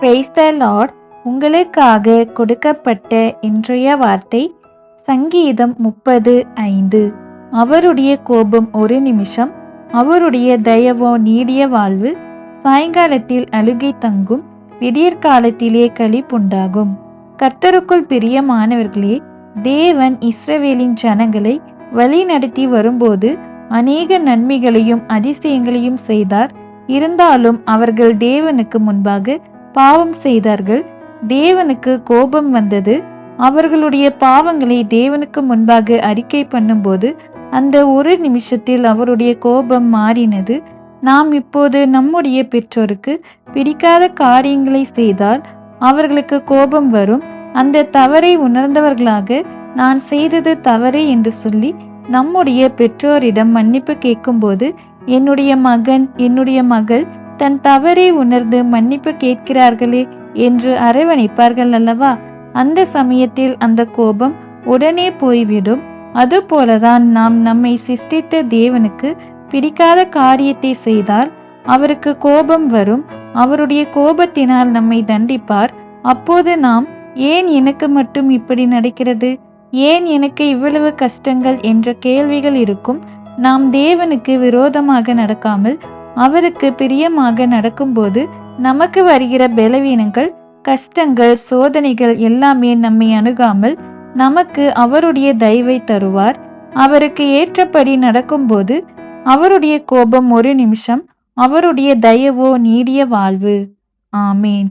Praise உங்களுக்காக கொடுக்கப்பட்ட இன்றைய வார்த்தை சங்கீதம் முப்பது ஐந்து. அவருடைய கோபம் ஒரு நிமிஷம் அவருடைய தயவோ நீடிய வாழ்வு சாயங்காலத்தில் அழுகை தங்கும் விடியற்காலத்திலே களிப்புண்டாகும். கர்த்தருக்குள் பிரியமானவர்களே தேவன் இஸ்ரவேலின் ஜனங்களை வழி நடத்தி வரும்போது அநேக நன்மைகளையும் அதிசயங்களையும் செய்தார். இருந்தாலும் அவர்கள் தேவனுக்கு முன்பாக பாவம் செய்தார்கள். தேவனுக்கு கோபம் வந்தது. அவர்களுடைய பாவங்களை தேவனுக்கு முன்பாக அறிக்கை பண்ணும்போது அந்த ஒரு நிமிஷத்தில் அவருடைய கோபம் மாறினது. நாம் இப்போது நம்முடைய பெற்றோருக்கு பிடிக்காத காரியங்களை செய்தால் அவர்களுக்கு கோபம் வரும். அந்த தவறை உணர்ந்தவர்களாக நான் செய்தது தவறு என்று சொல்லி நம்முடைய பெற்றோரிடம் மன்னிப்பு கேட்கும்போது என்னுடைய மகன் என்னுடைய மகள் தன் தவறை உணர்ந்து மன்னிப்பு கேட்கிறார்களே என்று அரவணைப்பார்கள் அல்லவா? அந்த சமயத்தில் அந்த கோபம் உடனே போய்விடும். அதுபோலதான் நாம் நம்மை சிஷ்டித்த தேவனுக்கு பிடிக்காத காரியத்தை செய்தால் அவருக்கு கோபம் வரும். அவருடைய கோபத்தினால் நம்மை தண்டிப்பார். அப்போது நாம் ஏன் எனக்கு மட்டும் இப்படி நடக்கிறது? ஏன் எனக்கு இவ்வளவு கஷ்டங்கள் என்ற கேள்விகள் இருக்கும்? நாம் தேவனுக்கு விரோதமாக நடக்காமல் அவருக்கு பிரியமாக நடக்கும்போது நமக்கு வருகிற பலவீனங்கள் கஷ்டங்கள் சோதனைகள் எல்லாமே நம்மை அணுகாமல் நமக்கு அவருடைய தயவை தருவார். அவருக்கு ஏற்றபடி நடக்கும்போது அவருடைய கோபம் ஒரு நிமிஷம் அவருடைய தயவோ நீடிய வாழ்வு. ஆமேன்.